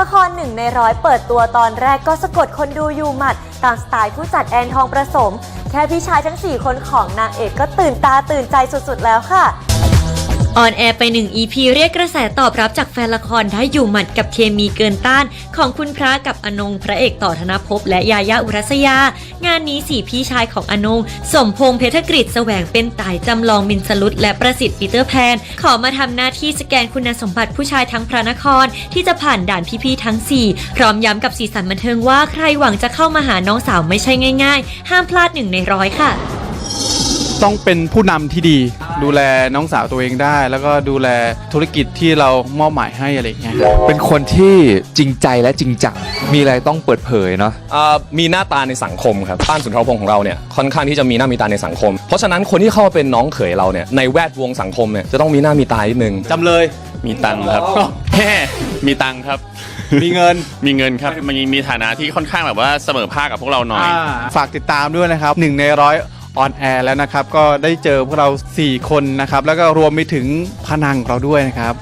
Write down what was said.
ละครหนึ่งในร้อยเปิดตัวตอนแรกก็สะกดคนดูอยู่หมัด ตามสไตล์ผู้จัดแอนทองประสม แค่พี่ชายทั้ง 4 คนของนางเอกก็ตื่นตาตื่นใจสุดๆแล้วค่ะ ออนแอร์ไปหนึ่ง EP เรียกกระแสตอบรับจากแฟนละครได้อยู่หมัดกับเคมีเกินต้าน ของคุณพระกับอนงพระเอกต่อธนภพและยายาอุรัสยา งานนี้สี่พี่ชายของอนง สมพงษ์เพชรกฤษแสวงเป็นตายจำลองมินสลุดและประสิทธิ์ปีเตอร์แพน ขอมาทำหน้าที่สแกนคุณสมบัติผู้ชายทั้งพระนคร ที่จะผ่านด่านพี่ๆทั้ง 4 พร้อมย้ำกับสีสันบันเทิงว่าใครหวังจะเข้ามาหาน้องสาวไม่ใช่ง่าย ๆ ห้ามพลาดหนึ่งในร้อยค่ะ ต้องเป็นผู้นำที่ดี ดูแลน้องสาวตัวเองได้ แล้วก็ดูแลธุรกิจที่เรามอบหมายให้อะไรอย่างเงี้ยเป็นคนที่จริงใจและจริงจัง มีอะไรต้องเปิดเผยเนาะ อ่ามีหน้าตาในสังคมครับป้านสุนทรพงศ์ของเราเนี่ยค่อนข้างที่จะมีหน้ามีตาในสังคม เพราะฉะนั้นคนที่เข้ามาเป็นน้องเขยเราเนี่ยในแวดวงสังคมเนี่ยจะต้องมีหน้ามีตานิดนึง จำเลย มีตังค์ครับแค่มีตังค์ครับ มีเงิน มีเงินครับมันมีฐานะที่ค่อนข้างแบบว่าเสมอภาคกับพวกเราหน่อยอ่าฝากติดตามด้วยนะครับหนึ่งในร้อย ออนแอร์แล้วนะครับ ก็ได้เจอพวกเรา 4 คนนะครับ แล้วก็รวมไปถึงพนังเราด้วยนะครับ